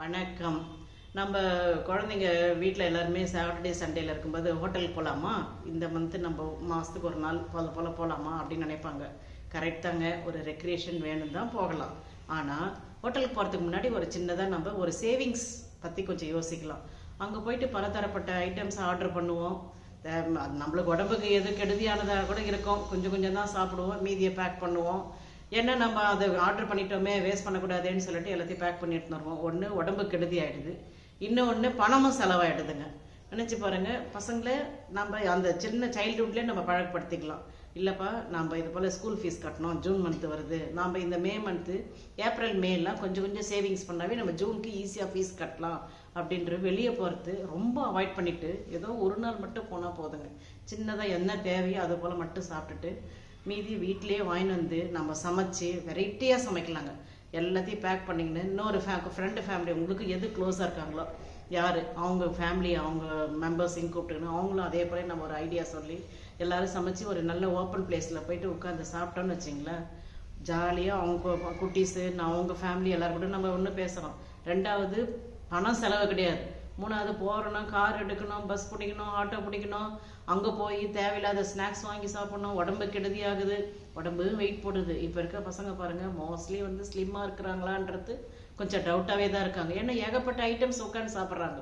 வணக்கம். நம்ம குழந்தைங்க வீட்டில் எல்லாருமே சாட்டர்டே சண்டேல இருக்கும்போது ஹோட்டலுக்கு போகலாமா இந்த மந்த்து நம்ம மாதத்துக்கு ஒரு நாள் போல போல போகலாமா அப்படின்னு நினைப்பாங்க. கரெக்ட் தாங்க. ஒரு ரெக்ரியேஷன் வேணும் தான் போகலாம். ஆனால் ஹோட்டலுக்கு போகிறதுக்கு முன்னாடி ஒரு சின்னதாக நம்ம ஒரு சேவிங்ஸ் பற்றி கொஞ்சம் யோசிக்கலாம். அங்கே போயிட்டு பலதரப்பட்ட ஐட்டம்ஸ் ஆர்டர் பண்ணுவோம். நம்மளுக்கு உடம்புக்கு எது கெடுதியானதாக கூட இருக்கும். கொஞ்சம் கொஞ்சம் தான் சாப்பிடுவோம். மீதியை பேக் பண்ணுவோம். ஏன்னா நம்ம அதை ஆர்டர் பண்ணிட்டோமே வேஸ்ட் பண்ணக்கூடாதுன்னு சொல்லிட்டு எல்லாத்தையும் பேக் பண்ணிட்டு வருவோம். ஒன்று உடம்பு கெடுதி ஆகிடுது இன்னொன்று பணமும் செலவாயிடுதுங்க. நினச்சி பாருங்க பசங்களை நம்ம அந்த சின்ன சைல்டுஹுட்லேயே நம்ம பழக்கப்படுத்திக்கலாம். இல்லைப்பா நம்ம இது போல் ஸ்கூல் ஃபீஸ் கட்டணும் ஜூன் மந்த்து வருது. நாம் இந்த மே மந்த்து ஏப்ரல் மேலாம் கொஞ்சம் கொஞ்சம் சேவிங்ஸ் பண்ணாவே நம்ம ஜூனுக்கு ஈஸியாக ஃபீஸ் கட்டலாம் அப்படின்ற வெளியே போகிறது ரொம்ப அவாய்ட் பண்ணிவிட்டு ஏதோ ஒரு நாள் மட்டும் போனால் போதுங்க. சின்னதாக என்ன தேவையோ அது போல் மட்டும் சாப்பிட்டுட்டு மீதி வீட்டிலேயே வாங்கிட்டு வந்து நம்ம சமைச்சு வெரைட்டியாக சமைக்கலாங்க. எல்லாத்தையும் பேக் பண்ணிங்கன்னு இன்னொரு ஃபே ஃப்ரெண்டு ஃபேமிலி உங்களுக்கு எது க்ளோஸாக இருக்காங்களோ யார்? அவங்க ஃபேமிலி அவங்க மெம்பர்ஸையும் கூப்பிட்டுக்கணும் அவங்களும் அதே போல நம்ம ஒரு ஐடியா சொல்லி எல்லாரும் சமைச்சு ஒரு நல்ல ஓப்பன் பிளேஸில் போயிட்டு உட்காந்து சாப்பிட்டோன்னு வச்சிங்களேன் ஜாலியாக அவங்க குட்டீஸு நான் அவங்க ஃபேமிலி எல்லாரும் கூட நம்ம ஒன்று பேசுகிறோம் ரெண்டாவது பணம் செலவு கிடையாது. மூணாவது போகிறோன்னா கார் எடுக்கணும் பஸ் பிடிக்கணும் ஆட்டோ பிடிக்கணும். அங்கே போய் தேவையில்லாத ஸ்நாக்ஸ் வாங்கி சாப்பிடணும். உடம்பு கெடுதி ஆகுது உடம்பு வெயிட் போடுது. இப்போ இருக்க பசங்க பாருங்கள் மோஸ்ட்லி வந்து ஸ்லிம்மாக இருக்கிறாங்களான்றது கொஞ்சம் டவுட்டாகவே தான் இருக்காங்க. ஏன்னா ஏகப்பட்ட ஐட்டம்ஸ் உட்காந்து சாப்பிட்றாங்க.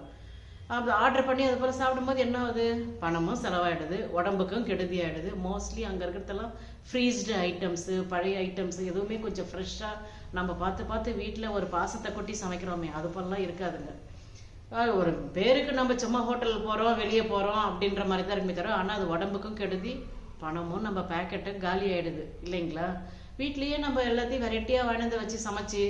அப்படி ஆர்டர் பண்ணி அது போல் சாப்பிடும்போது என்ன ஆகுது? பணமும் செலவாயிடுது. உடம்புக்கும் கெடுதி ஆயிடுது மோஸ்ட்லி அங்கே இருக்கிறதெல்லாம் ஃப்ரீஸ்டு ஐட்டம்ஸு பழைய ஐட்டம்ஸ் எதுவுமே கொஞ்சம் ஃப்ரெஷ்ஷாக நம்ம பார்த்து பார்த்து வீட்டில் ஒரு பாசத்தை கொட்டி சமைக்கிறோமே அது போலலாம் இருக்காதுங்க. ஒரு பேருக்கு நம்ம சும்மா ஹோட்டலுக்கு போகிறோம் வெளியே போகிறோம் அப்படின்ற மாதிரி தான் இருக்குமே தவிர ஆனால் அது உடம்புக்கும் கெடுதி பணமும் நம்ம பேக்கெட்டும் காலி ஆயிடுது இல்லைங்களா? வீட்லேயே நம்ம எல்லாத்தையும் வெரைட்டியாக வாங்கிட்டு வச்சு சமைச்சு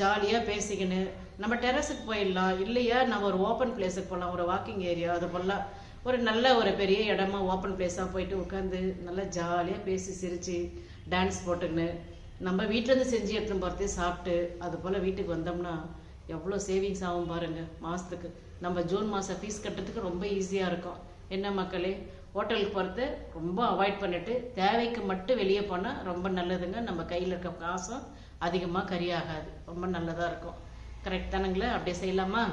ஜாலியாக பேசிக்கின்னு நம்ம டெரஸுக்கு போயிடலாம் இல்லையா? நம்ம ஒரு ஓப்பன் பிளேஸுக்கு போகலாம் ஒரு வாக்கிங் ஏரியா அது போல. ஒரு நல்ல ஒரு பெரிய இடமா ஓப்பன் பிளேஸாக போயிட்டு உட்காந்து நல்லா ஜாலியாக பேசி சிரித்து டான்ஸ் போட்டுக்கின்னு நம்ம வீட்டிலேருந்து செஞ்சு எடுத்துன்னு போகிறதே சாப்பிட்டு அது போல் வீட்டுக்கு வந்தோம்னா எவ்வளோ சேவிங்ஸ் ஆகும் பாருங்க மாதத்துக்கு நம்ம ஜூன் மாதம் ஃபீஸ் கட்டுறதுக்கு ரொம்ப ஈஸியாக இருக்கும். என்ன மக்களே? ஹோட்டலுக்கு போகிறது ரொம்ப அவாய்ட் பண்ணிட்டு தேவைக்கு மட்டும் வெளியே போனால் ரொம்ப நல்லதுங்க. நம்ம கையில் இருக்க காசும் அதிகமாக கரியாகாது ரொம்ப நல்லதாக இருக்கும். கரெக்ட் தானுங்களே? அப்படியே செய்யலாமா?